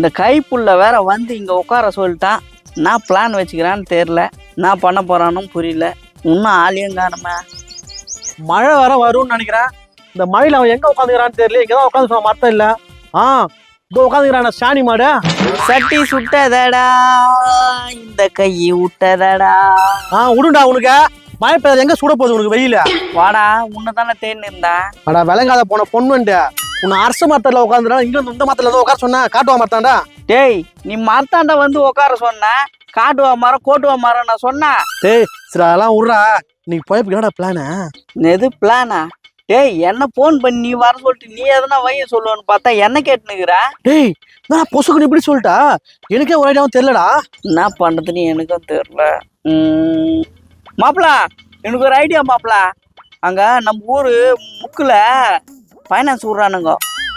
இந்த கைப்புள்ள வேற வந்து இங்கே உட்கார சொல்லிட்டான் நான் பிளான் வச்சுக்கிறான்னு தெரில நான் பண்ண போறானும் புரியல. இன்னும் ஆளையும் காணுமே? மழை வர வரும்னு நினைக்கிறேன். இந்த மழையில அவன் எங்க உட்காந்துக்கிறான்னு தெரியல. இங்க தான் உட்காந்து மரத்தம் இல்ல. ஆ இதோ உட்காந்துக்கிறான் சாணி மாடு. சட்டி சுட்டதடா இந்த கை விட்டதடா. ஆ விடுண்டா உனக்கு? மழை பெய்யாது எங்க சுட போகுது உனக்கு வெயில? வாடா உன்னை தானே தேன் இருந்தேன் அடா விளங்காத போன பொண்ணுண்டு. உன்னை அரச மரத்துல உட்காந்துடா இங்க வந்து இந்த மரத்துல ஏதோ உட்கார சொன்னா காட்டுவா மரத்தாண்டா டேய் நீ மரத்தாண்ட வந்து உட்கார சொன்ன காட்டுவா மரம் கோட்டுவா மரம் நான் சொன்னேன் டேய் சரி அதெல்லாம் விட்றா நீ போய் என்னடா பிளானு எது பிளானா டேய் என்ன ஃபோன் பண்ணி நீ வர சொல்லிட்டு நீ எதனா வைய சொல்லுவேன்னு பார்த்தா என்ன கேட்டுனுக்குற? டேய் நான் பொசுக்குன்னு இப்படி சொல்லிட்டா? எனக்கே ஒரு ஐடியாவும் தெரியலடா. என்ன பண்ணுறதுன்னு எனக்கும் தெரியல. ம். மாப்பிள எனக்கு ஒரு ஐடியா மாப்பிள. அங்கே நம்ம ஊர் முக்கில் ஃபைனான்ஸ் விட்றானுங்க.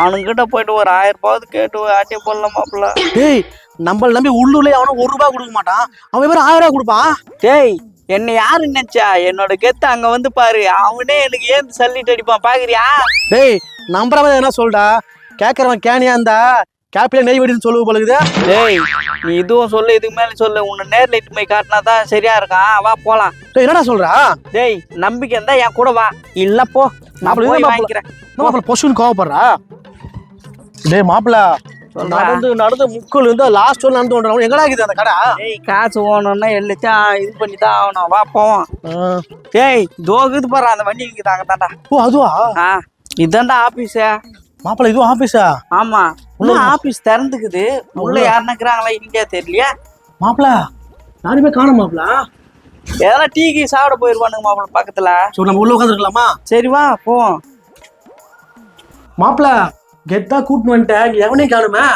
அவனுங்கிட்ட போயிட்டு ஒரு ஆயிரம் ரூபாவது கேட்டு ஆட்டிய போடலாம் மாப்பிள. டேய் நம்மள நம்பி உள்ளூர்லயே அவனும் ஒரு ரூபாய் கொடுக்க மாட்டான். அவன் வேற ஆயிரம் ரூபாய் கொடுப்பான். டேய் என்னை யாரு நினைச்சா? என்னோட கெத்து அங்க வந்து பாரு. அவனே எனக்கு ஏன் சல்லிட்டு அடிப்பான். பாக்குறியா? டேய் நம்புறவன் என்ன சொல்டா கேட்கறவன் கேனியா இருந்தா கேப்பில நெய் வெடின்னு சொல்லுவ போலுக்குது டேய் நீ இதுவும் சொல்லு இதுக்கு மேல சொல்லு. உன்னை நேர்ல இட்டு போய் காட்டினா தான் சரியா இருக்கான் வா போலாம். டேய் என்னடா சொல்றா? டேய் நம்பிக்கை இருந்தா என் கூட வா. இல்ல போ. நான் போய். வாங்கிக்கிறேன். மாப்பிள பொசுன்னு கோவப்படுறா? டேய் மாப்பிள சொல்றா. நடந்து நடந்து முக்குல இருந்து லாஸ்ட் ஒன் நடந்து கொண்டு எங்கடா இருக்குது அந்த கடை? டேய் காசு ஓணும்னா எழுச்சா இது பண்ணி தான் ஆகணும். வா போவோம். டேய் தோகுது பாரு அந்த வண்டி இருக்குது அங்க தாண்டா ஓ அதுவா? ஆ இதாண்டா ஆபீஸ் மாப்பிள இதுவும் ஆபீஸா ஆமா. உள்ள ஆபீஸ் திறந்துக்குது. உள்ள யாருன்னா இருக்கிறாங்களா இந்தியா தெரியலையா? மாப்பிள யாருமே காணும் மாப்பிள? எதனா டீ கீ சாப்பிட போயிருவானுங்க மாப்பிள பக்கத்துல. சரி நம்ம உள்ள உட்காந்துருக்கலாமா சரி வா போவோம் மாப்பிள கெத்தா கூட்டின்னு வந்துட்டேன். எவனையும் காணுமே?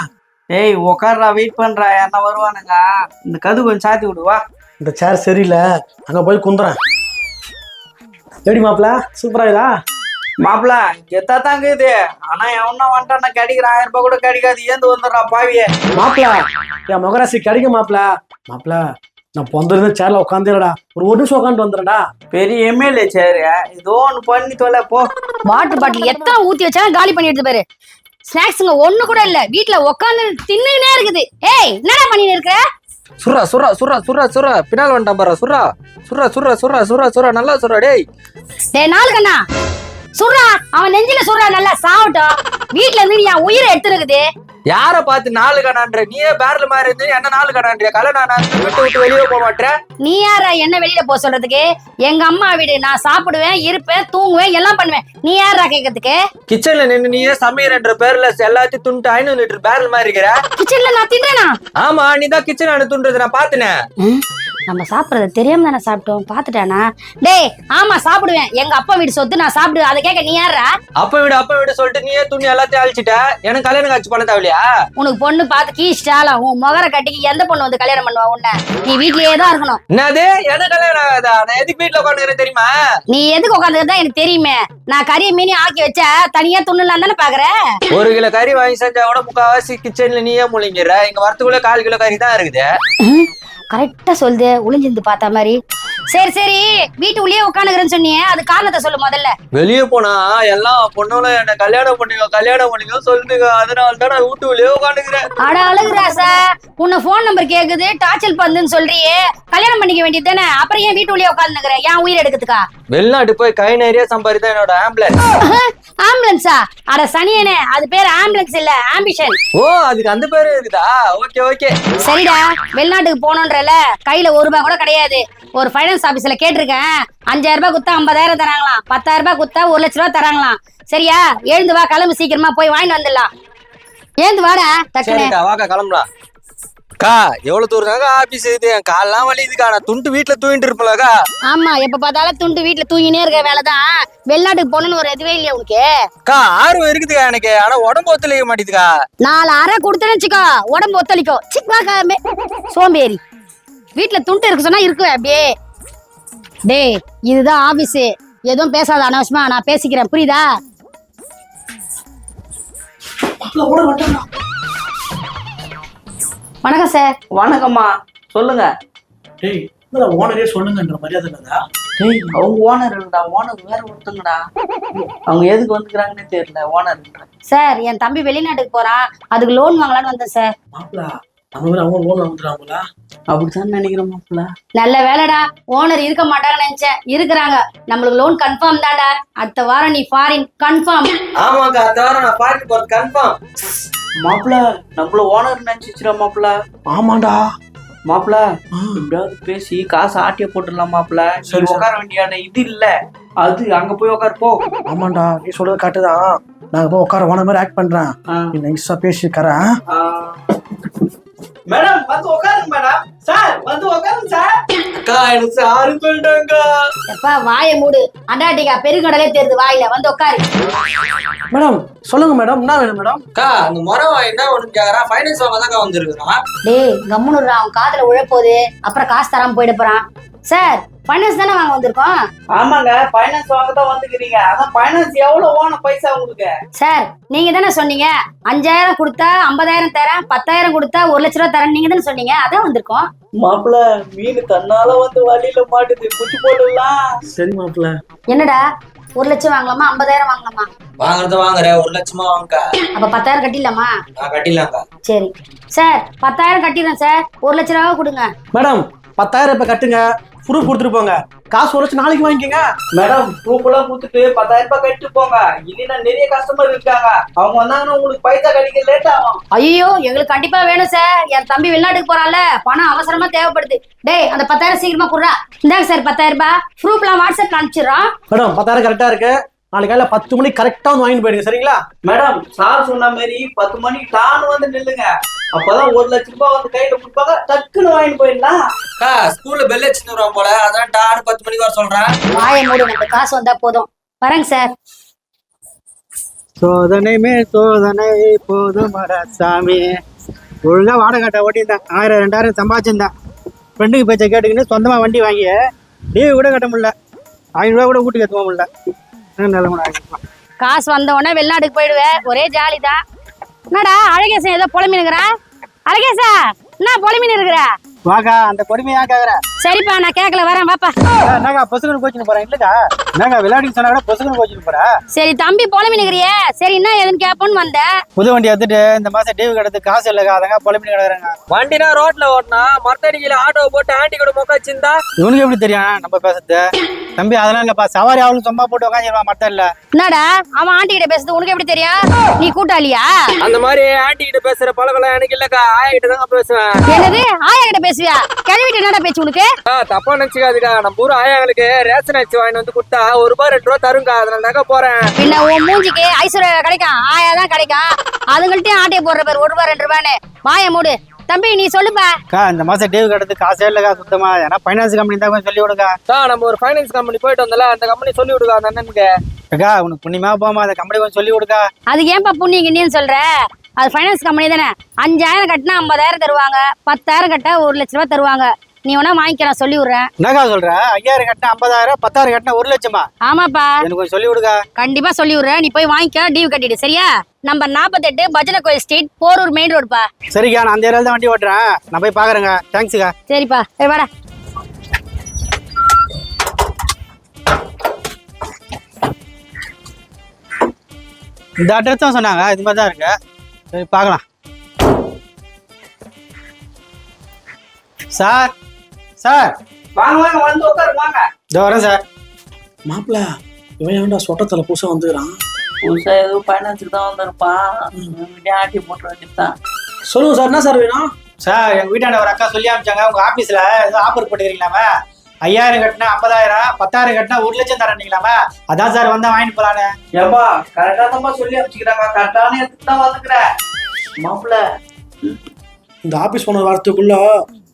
ஏய் உக்காரா வெயிட் பண்றா. யாருன்னா வருவானுங்க. இந்த கது கொஞ்சம் சாத்தி விடு வா. இந்த சேர் சரியில்லை. அங்க போய் குந்துறேன். எப்படி மாப்பிள சூப்பரா இதா மாப்பிள கெத்தா தாங்க இது. ஆனா எவனா வந்துட்டான்னா கிடைக்கிற ஆயிரம் ரூபாய் கூட கிடைக்காது. ஏந்து வந்துடுறா பாவியே. மாப்பிள என் முகராசி கிடைக்க மாப்பிள. மாப்பிள நான் பொந்திருந்து சேர்ல உட்காந்துடா ஒரு ஒரு நிமிஷம் உட்காந்து வந்துடுறேன்டா. பெரிய எம்எல்ஏ சேரு ஏதோ ஒன்று பண்ணி தொலை போ. வாட்டர் பாட்டில் எத்தனை ஊத்தி வச்சாலும் காலி பண்ணி எடுத்து பாரு. ஸ்நாக்ஸுங்க ஒண்ணு கூட இல்ல. வீட்ல உட்காந்து தின்னுனே இருக்குது. ஏய் என்னடா பண்ணிட்டு இருக்க? சுர்ரா சுர்ரா சுர்ரா சுர்ரா சுர்ரா பின்னால் வந்துட்டான் பாரு சுர்ரா சுர்ரா சுர்ரா சுர்ரா சுர்ரா சுர்ரா நல்லா சுர்ரா டேய். டேய் நாலு கண்ணா. சுடுறா அவன் நெஞ்சில சுடுறா நல்லா சாவட்டும். வீட்ல இருந்து என் உயிரை எடுத்துருக்குது யார பார்த்து நாலு கடான்ற? நீயே பேரல் மாதிரி இருந்து என்ன நாலு கடான்றிய கல்யாணம் நான்? விட்டு விட்டு வெளியே போக மாட்டேன் நீ யாரா? என்ன வெளியில போக சொல்றதுக்கு? எங்க அம்மா வீடு நான் சாப்பிடுவேன் இருப்பேன் தூங்குவேன் எல்லாம் பண்ணுவேன். நீ யாரா கேட்கறதுக்கு கிச்சன்ல நின்னு நீயே சமையல்ன்ற பேர்ல எல்லாத்தையும் துண்டு ஐநூறு லிட்டர் பேரல் மாதிரி இருக்கிற? கிச்சன்ல நான் தின்றேனா? ஆமா நீ தான் கிச்சன் அனு துண்டுறது நான் பாத்துனேன் நம்ம சாப்பிடுறது தெரியாம தானே சாப்பிட்டோம். பாத்துட்டானா டேய் ஆமா சாப்பிடுவேன். எங்க அப்பா வீடு சொத்து நான் சாப்பிடுவேன் அதை கேட்க நீ யாரா அப்ப விடு அப்ப விடு சொல்லிட்டு நீயே துணி எல்லாத்தையும் அழிச்சிட்ட. எனக்கு கல்யாணம் காட்சி பண்ண தேவையா உனக்கு பொண்ணு பார்த்து கீஸ்டாலா உன் முகர கட்டிக்கு எந்த பொண்ணு வந்து கல்யாணம் பண்ணுவா உன்னை? நீ வீட்லயே தான் இருக்கணும். என்னது? எனக்கு கல்யாணம் ஆகாதா? நான் எதுக்கு வீட்டுல உட்காந்துக்கிறேன் தெரியுமா? நீ எதுக்கு உட்காந்துருந்தா எனக்கு தெரியுமே. நான் கறியை மீனி ஆக்கி வச்சா தனியா துண்ணலாம் தானே பாக்குற? ஒரு கிலோ கறி வாங்கி செஞ்சா கூட முக்காவாசி கிச்சன்ல நீயே முழிங்கிற இங்க வரத்துக்குள்ள கால் கிலோ கறி தான் இருக்குது. கரெக்டா சொல்லுது ஒளிஞ்சிருந்து பார்த்த மாதிரி. சரி சரி வீட்டு உள்ளே உட்காந்துக்கிறேன்னு சொன்னியே அது காரணத்தை சொல்லு முதல்ல. வெளியே போனா எல்லாம் பொண்ணுங்களும் என்ன கல்யாணம் பண்ணிக்கோ கல்யாணம் பண்ணிக்கோ சொல்லுங்க. அதனால தான் நான் வீட்டுக்குள்ளேயே உட்காந்துக்கிறேன். அட அழகுராசா உன்னை ஃபோன் நம்பர் கேக்குது டார்ச்சல் பண்ணுன்னு சொல்றியே. கல்யாணம் பண்ணிக்க வேண்டியது தானே? அப்புறம் ஏன் வீட்டு உள்ளே உட்காந்துக்கிறேன்? ஏன் உயிர் எடுக்கிறதுக்கா? வெளிநாட்டு போய் கை நிறைய சம்பாதிதான் என்னோட ஆம்புலன்ஸ் ஆம்புலன்ஸா அட சனியனே அது பேர் ஆம்புலன்ஸ் இல்ல ஆம்பிஷன் ஓ அதுக்கு அந்த பேரு இருக்குதா? Okay okay. சரிடா வெளிநாட்டுக்கு போகணுன்றல கையில ஒரு ரூபாய் கூட கிடையாது. ஒரு ஃபைனான்ஸ் ஆபீஸ்ல கேட்டிருக்கேன். அஞ்சாயிரம் ரூபாய் குத்தா ஐம்பதாயிரம் தராங்களாம். பத்தாயிரம் ரூபாய் குத்தா ஒரு லட்ச ரூபாய் தராங்களாம். சரியா எழுந்து வா கிளம்பு சீக்கிரமா போய் வாங்கிட்டு வந்துடலாம். எழுந்து வாடா டக்குனு வாக்கா கிளம்பலாம். அக்கா எவ்வளவு தூரம் தாங்க ஆபீஸ் இது என் கால்லாம் வலியுதுக்கா நான் துண்டு வீட்டுல தூங்கிட்டு இருப்பலக்கா ஆமா எப்ப பார்த்தாலும் துண்டு வீட்டுல தூங்கினே இருக்க வேலைதான். வெளிநாட்டுக்கு போகணும்னு ஒரு இதுவே இல்லையா உனக்கு? அக்கா ஆர்வம் இருக்குதுக்கா எனக்கு. ஆனா உடம்பு ஒத்துழைக்க மாட்டேதுக்கா. நாலு அரை கொடுத்தேன்னு வச்சுக்கோ உடம்பு ஒத்தளிக்கும் சிக்வாக்கா சோம்பேறி. வீட்டுல துண்டு இருக்கு சொன்னா இருக்கு அப்படியே. டேய் இதுதான் ஆபீஸ் எதுவும் பேசாத அனாவசியமா நான் பேசிக்கிறேன். புரியுதா? வணக்கம் சார் வணக்கம்மா. சொல்லுங்க. டேய் ஓனரே சொல்லுங்கன்ற மரியாதை இல்லதா டேய் அவங்க ஓனர் இல்லடா. ஓனர் வேற ஒருத்தங்கடா. அவங்க எதுக்கு வந்துக்கிறாங்கன்னே தெரியல ஓனர் சார் என் தம்பி வெளிநாட்டுக்கு போறான். அதுக்கு லோன் வாங்கலாம்னு வந்தேன் சார் மாப்பிள நம்ம மேல அவங்க லோன் நினைக்கிறேன் நல்ல வேலைடா. ஓனர் இருக்க மாட்டாங்கன்னு நினைச்சேன். இருக்கிறாங்க. நம்மளுக்கு லோன் கன்ஃபார்ம் தான்டா. அடுத்த வாரம் நீ ஃபாரின் கன்ஃபார்ம் ஆமாக்கா அடுத்த வாரம் நான் பாட்டு போறது கன்ஃபார்ம் மாப்பிள்ள நம்மள ஓனர் நினைச்சிச்சுடா மாப்பிள்ள ஆமாண்டா. மாப்பிள்ள எப்படியாவது பேசி காசு ஆட்டிய போட்டுடலாம் மாப்பிள்ள சரி. உட்கார வேண்டியான இது இல்ல. அது அங்க போய் உட்காரு போ. ஆமாண்டா நீ சொல்றது கரெக்டு தான். நாங்க போய் உட்கார ஓன மாதிரி ஆக்ட் பண்றேன். நைஸா பேசிக்கிறேன். ஆ. மேடம் வந்து உட்காருங்க மேடம் சார் வந்து உட்காருங்க சார் அக்கா எனக்கு சாரு சொல்லிட்டாங்க எப்பா வாயை மூடு. அண்டாட்டிக்கா பெருங்கடலே தெரியுது வாயில. வந்து உட்காரு மேடம் சொல்லுங்க மேடம் என்ன வேணும் மேடம் அக்கா அந்த முறை என்ன ஒண்ணு கேக்குறான் ஃபைனான்ஸ் வாங்க தான் வந்திருக்கிறான் டேய் கம்முனுடுறா அவன் காதுல உழப்போகுது. அப்புறம் காசு தராம போயிட போறான். சார் ஃபைனான்ஸ் தானே வாங்க வந்திருக்கோம்? ஆமாங்க ஃபைனான்ஸ் வாங்க தான் வந்துக்கிறீங்க. அதான் ஃபைனான்ஸ் எவ்வளவு ஓன பைசா உங்களுக்கு? சார் நீங்க தானே சொன்னீங்க. அஞ்சாயிரம் கொடுத்தா ஐம்பதாயிரம் தரேன் பத்தாயிரம் கொடுத்தா ஒரு லட்ச ரூபா தரேன் நீங்க தானே சொன்னீங்க. அதான் வந்திருக்கோம். மாப்பிள்ள மீன் தன்னால வந்து வழியில மாட்டுது. குச்சி போட்டுடலாம். சரி மாப்பிள. என்னடா ஒரு லட்சம் வாங்கலாமா ஐம்பதாயிரம் வாங்கலாமா? வாங்குறத வாங்குற ஒரு லட்சமா வாங்க அப்ப பத்தாயிரம் கட்டிடலாமா? நான் கட்டிடலாம்க்கா சரி. சார் பத்தாயிரம் கட்டிடுறேன் சார். ஒரு லட்ச ரூபா கொடுங்க. மேடம் பத்தாயிரம் இப்ப கட்டுங்க. ப்ரூஃப் கொடுத்துட்டு போங்க. காசு லட்சம் நாளைக்கு வாங்கிக்கோங்க. மேடம் ப்ரூஃப் எல்லாம் கொடுத்துட்டு பத்தாயிரம் ரூபாய் கட்டிட்டு போங்க. இல்லைன்னா நிறைய கஸ்டமர் இருக்காங்க. அவங்க வந்தாங்கன்னா உங்களுக்கு பைசா கிடைக்க லேட் ஆகும். ஐயோ எங்களுக்கு கண்டிப்பா வேணும் சார் என் தம்பி வெளிநாட்டுக்கு போறான்ல. பணம் அவசரமா தேவைப்படுது. டேய் அந்த பத்தாயிரம் சீக்கிரமா குடுறா. இந்தாங்க சார் பத்தாயிரம் ரூபாய். ப்ரூஃப்லாம் வாட்ஸ்அப்ல அனுப்பிச்சிடுறோம். மேடம் பத்தாயிரம் கரெக்டா இருக்கு. நாளைக்கு காலையில பத்து மணிக்கு கரெக்டா வந்து வாங்கிட்டு போயிடுங்க சரிங்களா? மேடம் சார் சொன்ன மாதிரி பத்து மணிக்கு டான் வந்து நில்லுங்க. அப்பதான் ஒரு லட்ச ரூபாய் வந்து கையில கொடுப்பாங்க டக்குன்னு வாங்கிட்டு போயிடலாம். ஸ்கூல்ல பெல் அடிச்சுட்டு வருவான் போல அதான் டான்னு பத்து மணிக்கு வர சொல்றேன். வாயை மூடு நம்ம காசு வந்தா போதும். வரேங்க சார் சோதனை மே சோதனை போதும் சாமி. ஒழுங்கா வாடகை கட்ட ஓட்டியிருந்தேன். ஆயிரம் ரெண்டாயிரம் சம்பாதிச்சிருந்தேன். ஃப்ரெண்டுக்கு பேச்சை கேட்டுக்கின்னு சொந்தமாக வண்டி வாங்கி லீவு கூட கட்ட முடியல. ஐநூறுரூவா கூட வீட்டுக்கு எத்துவ முடியல. காசு வந்த உடனே வெளிநாட்டுக்கு போயிடுவேன் ஒரே ஜாலி தான் என்னடா அழகேசன் ஏதோ புலமினுங்கிற அழகேசா என்ன புலமின்னு இருக்கிற? வாக்கா அந்த கொடுமையா கேட்குற சரிப்பா நான் கேட்கல வரேன் வாப்பா. என்னக்கா பொசுக்குன்னு கோச்சின்னு போறேன் இல்லக்கா? என்னக்கா விளையாடின்னு சொன்னா கூட பொசுக்குன்னு கோச்சின்னு போற? சரி தம்பி புலமினுங்கிறியே சரி என்ன ஏதுன்னு கேட்போன்னு வந்தேன். புது வண்டி எடுத்துட்டு இந்த மாசம் டிவி கிடத்து காசு இல்லக்கா அதங்க புலம்பின்னு கிடக்குறாங்க வண்டினா ரோட்ல ஓட்டினா மரத்தடிக்கையில ஆட்டோ போட்டு ஆண்டி கூட மொக்க வச்சிருந்தா? இவனுக்கு எப்படி தெரியும் நம்ம பேசுறது? தம்பி அதெல்லாம் இல்லப்பா. சவாரி அவளும் சும்மா போட்டு உட்காந்துருவான் மத்த இல்ல. என்னடா? அவன் ஆண்டி கிட்ட பேசுறது உனக்கு எப்படி தெரியும்? நீ கூட்டாளியா? அந்த மாதிரி ஆண்டி கிட்ட பேசுற பழக்கம் எனக்கு இல்லக்கா. ஆயா கிட்ட தாங்க பேசுவேன். என்னது? ஆயா கிட்ட பேசுவியா? கிளவிட்டு என்னடா பேச்சு உனக்கு? தப்பா நினைச்சுக்காதுக்கா. நம்ம ஊர் ஆயாங்களுக்கு ரேஷன் அரிசி வாங்கிட்டு வந்து கொடுத்தா ஒரு ரூபாய் ரெண்டு ரூபா தருங்க அதனால தாங்க போறேன். பின்ன உன் மூஞ்சிக்கு ஐஸ்வர்யா கிடைக்கும். ஆயா தான் கிடைக்கும். அதுங்கள்ட்டயும் ஆட்டையை போடுற பேர் ஒரு ரூபா ரெண்டு ரூபான்னு வாய மூடு. தம்பி நீ சொல்லுப்பா. அக்கா இந்த மாசம் டிவி கிடத்து காசே இல்லக்கா சுத்தமா. ஏன்னா ஃபைனான்ஸ் கம்பெனி தான் கொஞ்சம் சொல்லி விடுங்க அக்கா, நம்ம ஒரு ஃபைனான்ஸ் கம்பெனி போயிட்டு வந்தல அந்த கம்பெனி சொல்லி விடுங்க அந்த அண்ணனுக்கு. அக்கா உனக்கு புண்ணியமா போமா? அந்த கம்பெனி கொஞ்சம் சொல்லி கொடுக்கா. அதுக்கு ஏன்பா புண்ணியம் கிண்ணின்னு சொல்ற? அது ஃபைனான்ஸ் கம்பெனி தானே. அஞ்சாயிரம் கட்டினா ஐம்பதாயிரம் தருவாங்க. பத்தாயிரம் கட்டா ஒரு லட்ச ரூபா தருவாங்க. நீ வேணா வாங்கிக்க நான் சொல்லி விடுறேன். என்னக்கா சொல்ற? ஐயாயிரம் கட்டினா ஐம்பதாயிரம் பத்தாயிரம் கட்டினா ஒரு லட்சமா? ஆமாப்பா. எனக்கு கொஞ்சம் சொல்லி கொடுக்கா கண்டிப்பா சொல்லி விடுறேன். நீ போய் வாங்கிக்க டியூ கட்டிடு சரியா? நம்பர் நாற்பத்தெட்டு பஜனை கோயில் ஸ்ட்ரீட் போரூர் மெயின் ரோடுப்பா சரிக்கா நான் அந்த ஏரியால தான் வண்டி ஓட்டுறேன். நான் போய் பாக்குறேங்க. தேங்க்ஸுக்கா சரிப்பா. சரி வாடா. இந்த அட்ரஸ் தான் சொன்னாங்க. இது மாதிரி தான் இருக்கு. சரி பார்க்கலாம். Sir sir. வாங்க வாங்க வந்து உட்காரு வாங்க. இதோ வரேன் சார். மாப்பிள இவன் ஏன்டா சொட்டத்துல புதுசா வந்துக்கிறான்? புதுசா ஏதோ ஃபைனான்ஸுக்கு தான் வந்திருப்பான். ஆட்டி போட்டு வேண்டியதுதான். சொல்லுங்க சார் என்ன சார் வேணும்? சார் எங்க வீட்டாண்ட ஒரு அக்கா சொல்லி அனுப்பிச்சாங்க. உங்க ஆபீஸ்ல ஏதோ ஆஃபர் பண்ணிருக்கீங்களாமே ஐயாயிரம் கட்டினா ஐம்பதாயிரம் பத்தாயிரம் கட்டினா ஒரு லட்சம் தரீங்களாமே அதான் சார் வந்தா வாங்கிட்டு போலான்னு. ஏம்பா கரெக்டா தான் சொல்லி அமைச்சுக்கிறாங்க கரெக்டான இடத்துக்கு தான் வந்துக்கிறேன் மாப்பிள்ள இந்த ஆபீஸ் போன வாரத்துக்குள்ள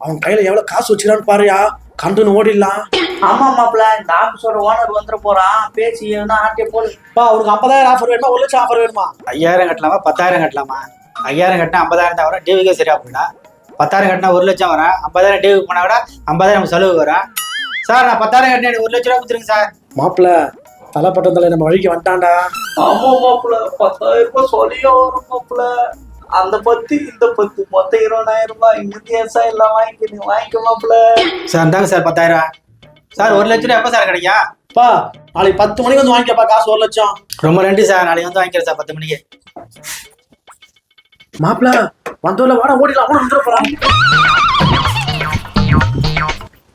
அவன் கையில எவ்வளவு காசு வச்சுக்கிறான்னு பாருயா. கண்டுன்னு ஓடிடலாம். ஆமா மாப்பிள்ள இந்த ஆபீஸோட ஓனர் வந்துட போறான். பேசி ஆட்டிய போடு. பா அவனுக்கு ஐம்பதாயிரம் ஆஃபர் வேணுமா? ஒரு லட்சம் ஆஃபர் வேணுமா? ஐயாயிரம் கட்டலாமா? பத்தாயிரம் கட்டலாமா? ஐயாயிரம் கட்டினா ஐம்பதாயிரம் தான் வரும் டிவிக்கே சரியா போயிடா பத்தாயிரம் கட்டினா ஒரு லட்சம் வரும் ஐம்பதாயிரம் டிவிக்கு போனா கூட ஐம்பதாயிரம் செலவு வரும் சார் நான் பத்தாயிரம் கட்டினா எனக்கு ஒரு லட்ச ரூபா கொடுத்துருங்க சார். மாப்பிள தலைப்பட்ட தலை நம்ம வழிக்கு வந்துட்டான்டா. ஆமா மாப்பிள்ள. பத்தாயிரம் ரூபாய் சொல்லியே வரும் மாப்பிள்ள. அந்த பத்து இந்த பத்து மொத்தம் இருபதாயிரம் ரூபாய். இங்கிருந்து ஏசா எல்லாம் வாங்கிக்க நீ வாங்கிக்க மாப்பிள்ள. சார் இந்தாங்க சார் பத்தாயிரம் சார் ஒரு லட்ச ரூபா எப்போ சார் கிடைக்கும் பா நாளைக்கு பத்து மணிக்கு வந்து வாங்கிக்கப்பா காசு ஒரு லட்சம். ரொம்ப நன்றி சார் நாளைக்கு வந்து வாங்கிக்கிறேன் சார் பத்து மணிக்கு. மாப்பிள வந்தோல வாட ஓடிலாம் அவனும் வந்துட போறான்